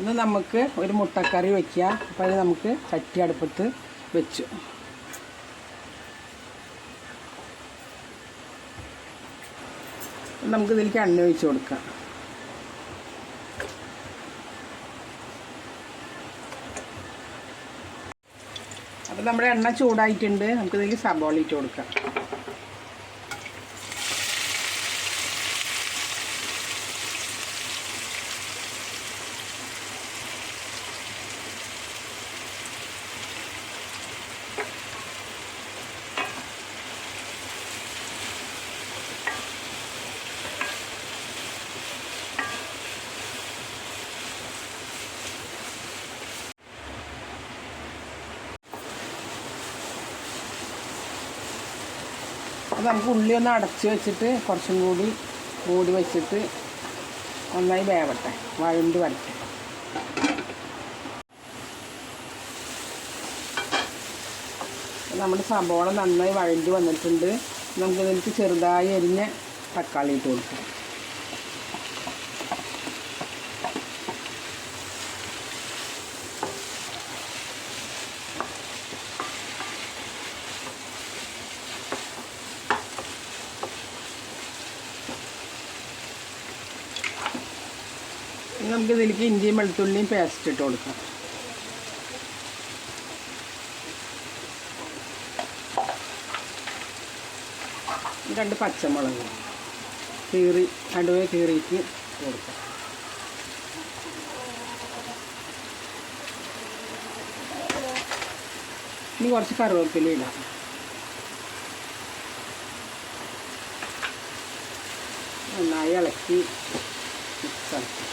ഇന്ന് നമുക്ക് ഒരു മുട്ടക്കറി വയ്ക്കുക അപ്പോൾ അത് നമുക്ക് ചട്ടി അടുപ്പത്ത് വെച്ചു. നമുക്ക് ഇതിലേക്ക് എണ്ണ ഒഴിച്ച് കൊടുക്കാം. അപ്പോൾ നമ്മുടെ എണ്ണ ചൂടായിട്ടുണ്ട്. നമുക്കിതിലേക്ക് സബോള ഇട്ട് കൊടുക്കാം. അപ്പോൾ നമുക്ക് ഉള്ളി ഒന്ന് അടച്ച് വെച്ചിട്ട് കുറച്ചും കൂടി മൂടി വെച്ചിട്ട് നന്നായി വേവട്ടെ. വഴണ്ട് വരട്ടെ. നമ്മുടെ സബോള നന്നായി വഴണ്ട് വന്നിട്ടുണ്ട്. നമുക്ക് ഇതിലേക്ക് ചെറുതായി അരിഞ്ഞ തക്കാളി ഇട്ട് കൊടുക്കാം. നമുക്ക് ഇതിലേക്ക് ഇഞ്ചിയും വെളുത്തുള്ളിയും പേസ്റ്റ് ഇട്ട് കൊടുക്കാം. രണ്ട് പച്ചമുളക് കീറി നടുവേ കീറിയിട്ട് കൊടുക്കാം. ഇനി കുറച്ച് കറിവേപ്പില ഇടാം. നന്നായി ഇളക്കി മിക്സ് ആക്കി.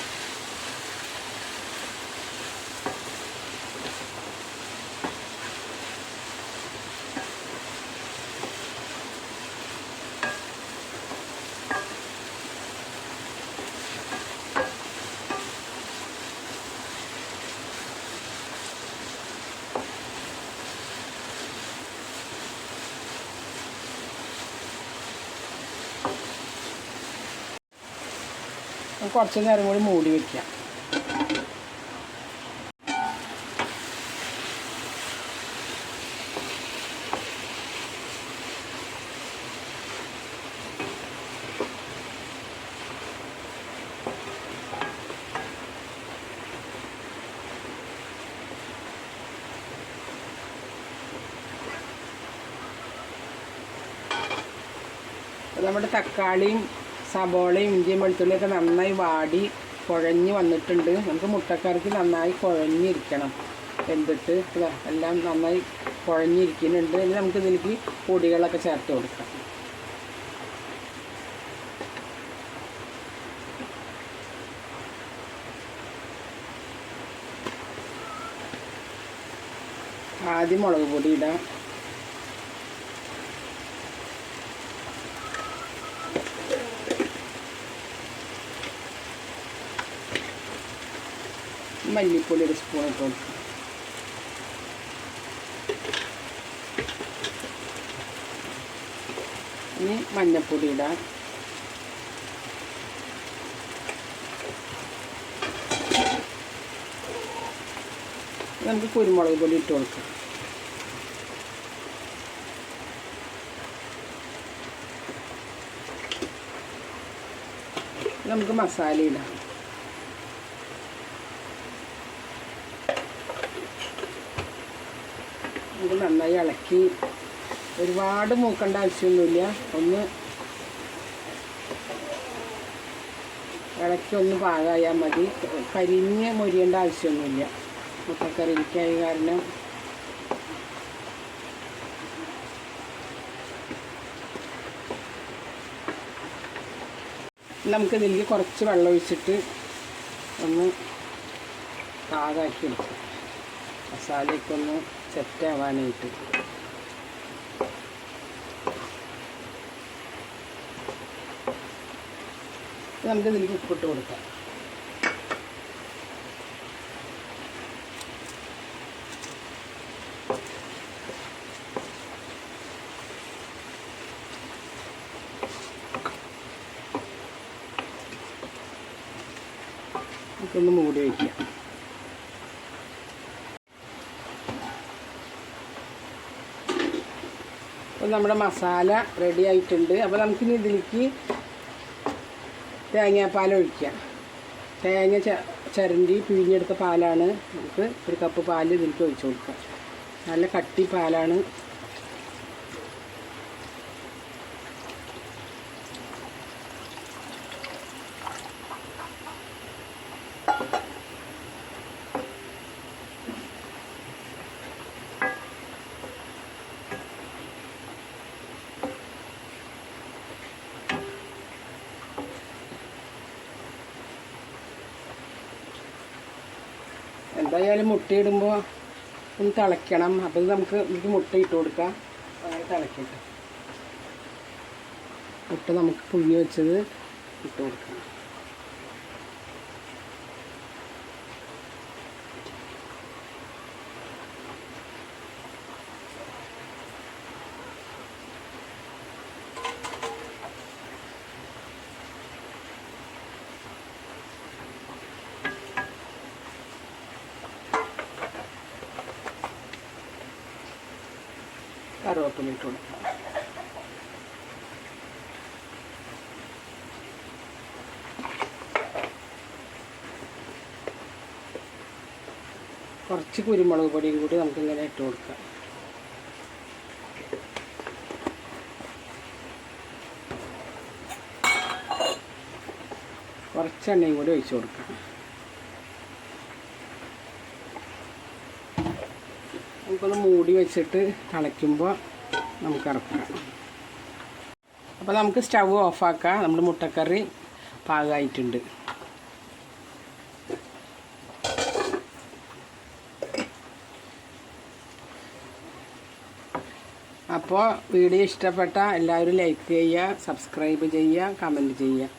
കുറച്ച് നേരം കൂടി മൂടി വയ്ക്കാം നമ്മുടെ തക്കാളിയും സബോളയും ഇഞ്ചിയും വെളുത്തുള്ളിയൊക്കെ നന്നായി വാടി കുഴഞ്ഞ് വന്നിട്ടുണ്ട്. നമുക്ക് മുട്ടക്കറിക്ക് നന്നായി കുഴഞ്ഞിരിക്കണം. വെന്തിട്ട് എല്ലാം നന്നായി കുഴഞ്ഞിരിക്കുന്നുണ്ട്. ഇനി നമുക്ക് ഇതിലേക്ക് പൊടികളൊക്കെ ചേർത്ത് കൊടുക്കാം. ആദ്യം മുളക് പൊടി ഇടാം. മല്ലിപ്പൊടി ഒരു സ്പൂൺ ഇട്ട് കൊടുക്കും ഇനി മഞ്ഞൾപ്പൊടി ഇടാം നമുക്ക് കുരുമുളക് പൊടി ഇട്ട് കൊടുക്കാം നമുക്ക് മസാല ഇടാം നന്നായി ഇളക്കി. ഒരുപാട് മൂക്കേണ്ട ആവശ്യമൊന്നുമില്ല. ഒന്ന് ഇളക്കി ഒന്ന് പാകമായാൽ മതി. കരിഞ്ഞ് മൊരിയേണ്ട ആവശ്യമൊന്നുമില്ല. മുട്ടക്കറിക്കായി കാരണം. നമുക്ക് ഇതിലേക്ക് കുറച്ച് വെള്ളം ഒഴിച്ചിട്ട് ഒന്ന് പാകാക്കി എടുക്കാം. മസാലയൊക്കെ ഒന്ന് സെറ്റ് ആവാനായിട്ട് നമുക്ക് ഇതിലേക്ക് ഉപ്പിട്ട് കൊടുക്കാം. നമുക്കൊന്ന് മൂടി വയ്ക്കാം. അപ്പോൾ നമ്മുടെ മസാല റെഡി ആയിട്ടുണ്ട്. അപ്പോൾ നമുക്കിനി ഇതിലേക്ക് തേങ്ങാപ്പാൽ ഒഴിക്കാം. തേങ്ങ ചിരണ്ടി പിഴിഞ്ഞെടുത്ത പാലാണ് നമുക്ക് ഒരു കപ്പ് പാൽ ഇതിലേക്ക് ഒഴിച്ചു കൊടുക്കാം. നല്ല കട്ടി പാലാണ് എന്തായാലും മുട്ടയിടുമ്പോൾ ഒന്ന് തിളയ്ക്കണം. അപ്പോൾ നമുക്ക് ഇതിലേക്ക് മുട്ട ഇട്ട് കൊടുക്കാം. അങ്ങനെ തിളക്കട്ടെ. മുട്ട നമുക്ക് പുഴുങ്ങി വെച്ചത് ഇട്ട് കൊടുക്കാം. കറുവേപ്പില കുറച്ച് കുരുമുളക് പൊടിയും കൂടി നമുക്ക് ഇങ്ങനെ ഇട്ട് കൊടുക്കാം. കുറച്ച് എണ്ണയും കൂടി ഒഴിച്ച് കൊടുക്കാം. നമുക്കൊന്ന് മൂടി വെച്ചിട്ട് തിളയ്ക്കുമ്പോൾ നമുക്ക് ഇറക്കാം. അപ്പോൾ നമുക്ക് സ്റ്റവ് ഓഫാക്കാം. നമ്മുടെ മുട്ടക്കറി പാകമായിട്ടുണ്ട്. അപ്പോൾ വീഡിയോ ഇഷ്ടപ്പെട്ട എല്ലാവരും ലൈക്ക് ചെയ്യുക സബ്സ്ക്രൈബ് ചെയ്യുക കമന്റ് ചെയ്യുക.